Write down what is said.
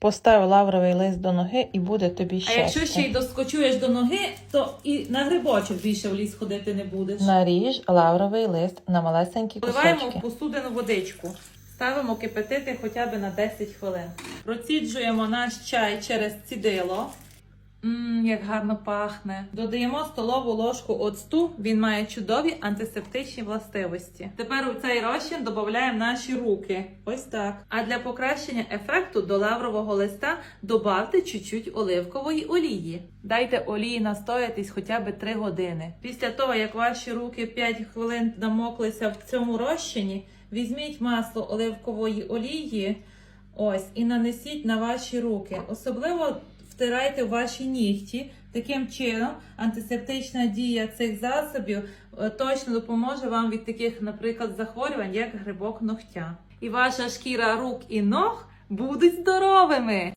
Постав лавровий лист до ноги і буде тобі А якщо ще й доскочуєш до ноги, то і на грибочок більше в ліс ходити не будеш. Наріж лавровий лист на малесенькі Вливаємо в посудину водичку. Ставимо кипятити хоча б на 10 хвилин. Проціджуємо наш чай через цідило. Мм, як гарно пахне. Додаємо столову ложку оцту. Він має чудові антисептичні властивості. Тепер у цей розчин додаємо наші руки. Ось так. А для покращення ефекту до лаврового листа добавте чуть-чуть оливкової олії. Дайте олії настоятись хоча б 3 години. Після того, як ваші руки 5 хвилин намоклися в цьому розчині, візьміть масло оливкової олії. Ось і нанесіть на ваші руки. Особливо втирайте в ваші нігті. Таким чином, антисептична дія цих засобів е, точно допоможе вам від таких, наприклад, захворювань, як грибок ногтя. І ваша шкіра рук і ног будуть здоровими.